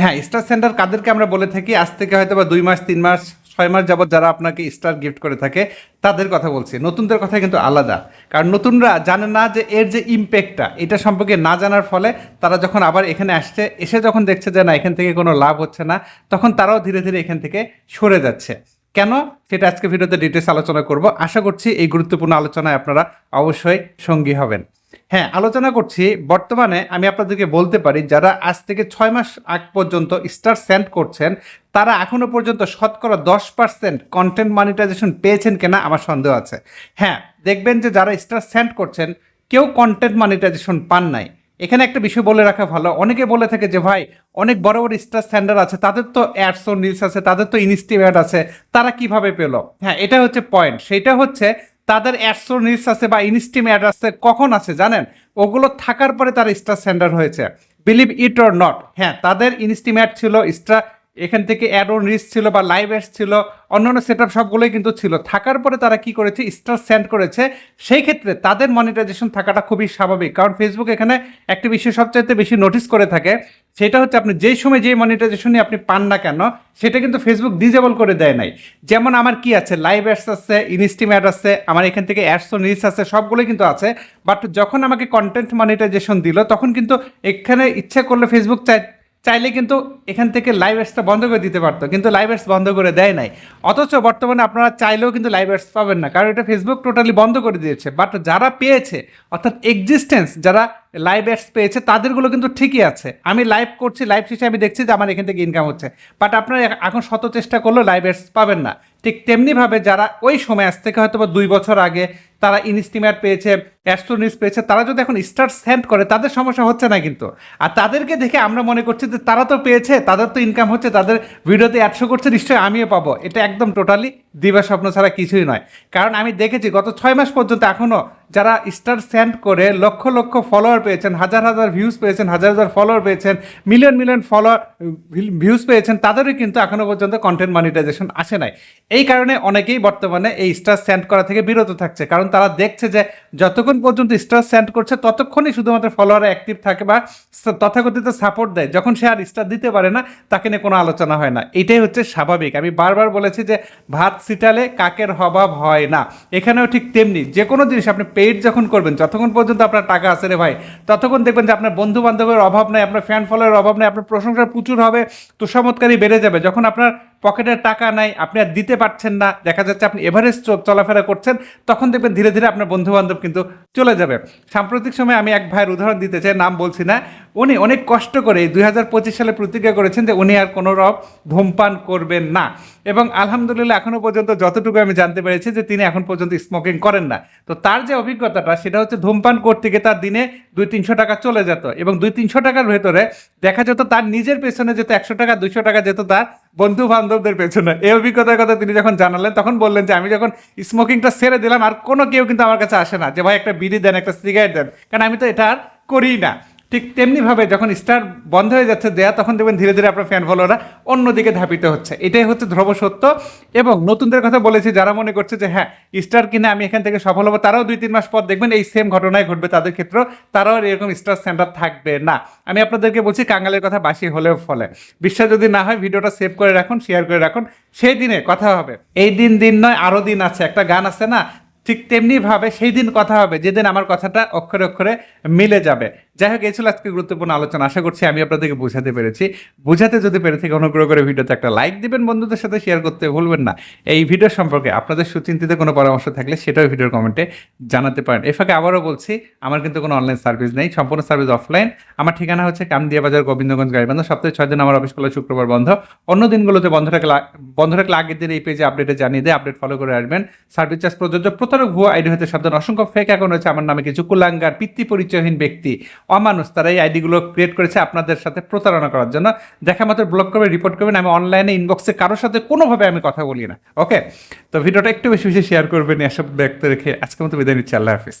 হ্যাঁ star centre কাদেরকে আমরা বলে থাকি, আজ থেকে হয়তো বা দুই মাস, তিন মাস, ছয় মাস যাবৎ যারা আপনাকে স্টার গিফট করে থাকে, তাদের কথা বলছি। নতুনদের কথা কিন্তু আলাদা। কারণ নতুনরা জানে না যে এর যে ইম্প্যাক্টটা এটা সম্পর্কে না জানার ফলে তারা যখন আবার এখানে আসছে, এসে যখন দেখছে যে না, এখান থেকে কোনো লাভ হচ্ছে না, তখন তারাও ধীরে ধীরে এখান থেকে সরে যাচ্ছে। কেন? সেটা আজকে ভিডিওতে ডিটেলস আলোচনা করব। আশা করছি এই গুরুত্বপূর্ণ আলোচনায় আপনারা অবশ্যই সঙ্গী হবেন। হ্যাঁ আলোচনা করছি। বর্তমানে আমি আপনাদেরকে বলতে পারি, যারা আজ থেকে ছয় মাস আগ পর্যন্ত স্টার সেন্ড করছেন, তারা এখনও পর্যন্ত শতকরা দশ পার্সেন্ট কন্টেন্ট মনিটাইজেশন পেয়েছেন কিনা আমার সন্দেহ আছে। হ্যাঁ দেখবেন যে যারা স্টার সেন্ড করছেন, কেউ কন্টেন্ট মনিটাইজেশন পান নাই। এখানে একটা বিষয় বলে রাখা ভালো। অনেকে বলে থাকে যে, ভাই, অনেক বড় বড় স্টার স্ট্যান্ডার আছে, তাদের তো অ্যাডস ও রিলস আছে, তাদের তো ইনস্টিভ অ্যাড আছে, তারা কীভাবে পেল? হ্যাঁ এটা হচ্ছে পয়েন্ট সেটা হচ্ছে তাদের অ্যাডস রিস আছে বা ইনস্টিম অ্যাড আছে, কখন আছে জানেন? ওগুলো থাকার পরে তার স্টার স্যান্ডার হয়েছে। বিলিভ ইট অর নট হ্যাঁ তাদের ইনস্টিম অ্যাড ছিল স্টার এখান থেকে অ্যাড অন রিস্ক ছিল বা লাইভ অ্যাডস ছিল, অন্যান্য সেট আপ সবগুলোই কিন্তু ছিল। থাকার পরে তারা কি করেছে? স্টার সেন্ড করেছে। সেই ক্ষেত্রে তাদের মনিটাইজেশন থাকাটা খুবই স্বাভাবিক। কারণ ফেসবুক এখানে একটি বিষয় সবচাইতে বেশি নোটিস করে থাকে, সেটা হচ্ছে আপনি যেই সময় যেই মনিটাইজেশনই আপনি পান না কেন, সেটা কিন্তু ফেসবুক ডিজেবল করে দেয় নাই। যেমন আমার কি আছে? লাইভ অ্যাডস আছে ইনস্টিম অ্যাড আছে, আমার এখান থেকে অ্যাডস ও রিলস আছে, সবগুলোই কিন্তু আছে। বাট যখন আমাকে কন্টেন্ট মনিটাইজেশন দিল, তখন কিন্তু এখানে ইচ্ছা করলে ফেসবুক চাই চাইলে কিন্তু এখান থেকে লাইভ অ্যাডসটা বন্ধ করে দিতে পারতো, কিন্তু লাইভ অ্যাডস বন্ধ করে দেয় নাই। অথচ বর্তমানে আপনারা চাইলেও কিন্তু লাইভ অ্যাডস পাবেন না, কারণ এটা ফেসবুক টোটালি বন্ধ করে দিয়েছে। বাট যারা পেয়েছে, অর্থাৎ এক্সিস্টেন্স যারা লাইভ অ্যাডস পেয়েছে, তাদেরগুলো কিন্তু ঠিকই আছে। আমি লাইভ করছি লাইভ শেষে আমি দেখছি যে আমার এখান থেকে ইনকাম হচ্ছে। বাট আপনারা এখন শত চেষ্টা করলেও লাইভ অ্যাডস পাবেন না। ঠিক তেমনিভাবে যারা ওই সময়, আজ থেকে হয়তো বা দুই বছর আগে তারা ইনস্টিমেট পেয়েছে অ্যাস্ট্রোনিস পেয়েছে, তারা যদি এখন স্টার সেন্ড করে, তাদের সমস্যা হচ্ছে না কিন্তু। আর তাদেরকে দেখে আমরা মনে করছি যে তারা তো পেয়েছে, তাদের তো ইনকাম হচ্ছে, তাদের ভিডিওতে অ্যাডশো করছে, নিশ্চয়ই আমিও পাবো। এটা একদম টোটালি দিবা স্বপ্ন ছাড়া কিছুই নয়। কারণ আমি দেখেছি, গত ছয় মাস পর্যন্ত এখনও যারা স্টার সেন্ড করে লক্ষ লক্ষ ফলোয়ার পেয়েছেন, হাজার হাজার ভিউজ পেয়েছেন, হাজার হাজার ফলোয়ার পেয়েছেন মিলিয়ন মিলিয়ন ফলোয়ার ভিউজ পেয়েছেন তাদেরই কিন্তু এখনও পর্যন্ত কন্টেন্ট মনিটাইজেশন আসে নাই। এই কারণে অনেকেই বর্তমানে এই স্টার সেন্ড করা থেকে বিরত থাকছে, কারণ তারা দেখছে যে যতক্ষণ পর্যন্ত স্টার সেন্ড করছে, ততক্ষণই শুধুমাত্র ফলোয়ার অ্যাক্টিভ থাকে বা তথাকথিত সাপোর্ট দেয়। যখন সে আর স্টার দিতে পারে না, তাকে নিয়ে কোনো আলোচনা হয় না। এটাই হচ্ছে স্বাভাবিক। আমি বারবার বলেছি যে ভাত সিটালে কাকের অভাব হয় না। এখানেও ঠিক তেমনি যে কোনো জিনিস আপনি পেইড যখন করবেন, যতক্ষণ পর্যন্ত আপনার টাকা আছে রে ভাই, ততক্ষণ দেখবেন যে আপনার বন্ধু বান্ধবের অভাব নেই, আপনার ফ্যান ফলোয়ার অভাব নেই, আপনার প্রশংসা প্রচুর হবে তুষামতকারী বেড়ে যাবে। যখন আপনার পকেটের টাকা নাই, আপনি আর দিতে পারছেন না, দেখা যাচ্ছে আপনি এভারেস্ট চলাফেরা করছেন, তখন দেখবেন ধীরে ধীরে আপনার বন্ধু বান্ধব কিন্তু চলে যাবে। সাম্প্রতিক সময় আমি এক ভাইয়ের উদাহরণ দিতে চাই, নাম বলছি না। উনি অনেক কষ্ট করে দুই হাজার পঁচিশ সালে প্রতিজ্ঞা করেছেন যে উনি আর কোনো রকম ধূমপান করবেন না। এবং আলহামদুলিল্লাহ এখনও পর্যন্ত যতটুকু আমি জানতে পেরেছি যে তিনি এখন পর্যন্ত স্মোকিং করেন না। তো তার যে অভিজ্ঞতাটা, সেটা হচ্ছে ধূমপান করতে গিয়ে তার দিনে দুই তিনশো টাকা চলে যেত এবং দুই তিনশো টাকার ভেতরে দেখা যেত তার নিজের পেছনে যেত একশো টাকা, দুইশো টাকা যেত তার বন্ধু বান্ধবদের পেছনে। এই অভিজ্ঞতার কথা তিনি যখন জানালেন, তখন বললেন যে, আমি যখন স্মোকিংটা ছেড়ে দিলাম, আর কোনো কেউ কিন্তু আমার কাছে আসে না। যে, ভাই, একটা বিড়ি দেন, একটা সিগারেট দেন। কারণ আমি তো এটা আর করি না। ঠিক তেমনিভাবে যখন স্টার বন্ধ হয়ে যাচ্ছে দেয়া, তখন দেখবেন ধীরে ধীরে আপনার ফ্যান ফলোরা অন্যদিকে ধাপিত হচ্ছে। এটাই হচ্ছে ধ্রব সত্য। এবং নতুনদের কথা বলেছি, যারা মনে করছে যে হ্যাঁ স্টার কিনে আমি এখান থেকে সফল হব, তারাও দুই তিন মাস পর দেখবেন এই সেম ঘটনায় ঘটবে তাদের ক্ষেত্রেও। তারাও এরকম স্টার সেন্টার থাকবে না। আমি আপনাদেরকে বলছি কাঙ্গালের কথা বাসি হলেও ফলে। বিশ্বাস যদি না হয়, ভিডিওটা সেভ করে রাখুন শেয়ার করে রাখুন। সেই দিনে কথা হবে। এই দিন দিন নয় আরও দিন আছে। একটা গান আছে না? ঠিক তেমনিভাবে সেই দিন কথা হবে, যেদিন আমার কথাটা অক্ষরে অক্ষরে মিলে যাবে। যাই হোক, এই ছিল আজকে গুরুত্বপূর্ণ আলোচনা। আশা করছি আমি আপনাদেরকে বোঝাতে পেরেছি। বোঝাতে যদি পেরে থেকে অনুগ্রহ করে ভিডিওতে একটা লাইক দিবেন, বন্ধুদের সাথে শেয়ার করতে ভুলবেন না। এই ভিডিও সম্পর্কে আপনাদের সুচিন্তিত কোনো পরামর্শ থাকলে সেটাও ভিডিওর কমেন্টে জানাতে পারেন। এ ফাঁকে আবারও বলছি, আমার কিন্তু কোনো অনলাইন সার্ভিস নেই, সম্পূর্ণ সার্ভিস অফলাইন আমার ঠিকানা হচ্ছে কামদিয়া বাজার, গোবিন্দগঞ্জ গাড়িবান্ধব সপ্তাহে ছয় দিন আমার অফিস খোলা, শুক্রবার বন্ধ। অন্য দিনগুলোতে বন্ধ রাখলে বন্ধ রাখলে আগের দিন এই পেজে আপডেটে জানিয়ে দেয় আপডেট ফলো করে আসবেন। সার্ভিস চার্জ প্রযোজ্য। প্রতারক ভুয়া আইডি হতে সাবধান। অসংখ্য ফেক এখন রয়েছে। আমার নামে কিছু কুলাঙ্গার, পিতৃ পরিচয়হীন ব্যক্তি অমানুষ, তারা এই আইডিগুলো ক্রিয়েট করেছে আপনাদের সাথে প্রতারণা করার জন্য। দেখা মাত্র ব্লক করবেন রিপোর্ট করবেন, আমি অনলাইনে ইনবক্সে কারোর সাথে কোনোভাবে আমি কথা বলি না ওকে তো ভিডিওটা একটু বেশি বেশি শেয়ার করবেন এসব ব্যক্ত রেখে আজকের মতো বিদায় নিচ্ছি, আল্লাহ হাফিজ।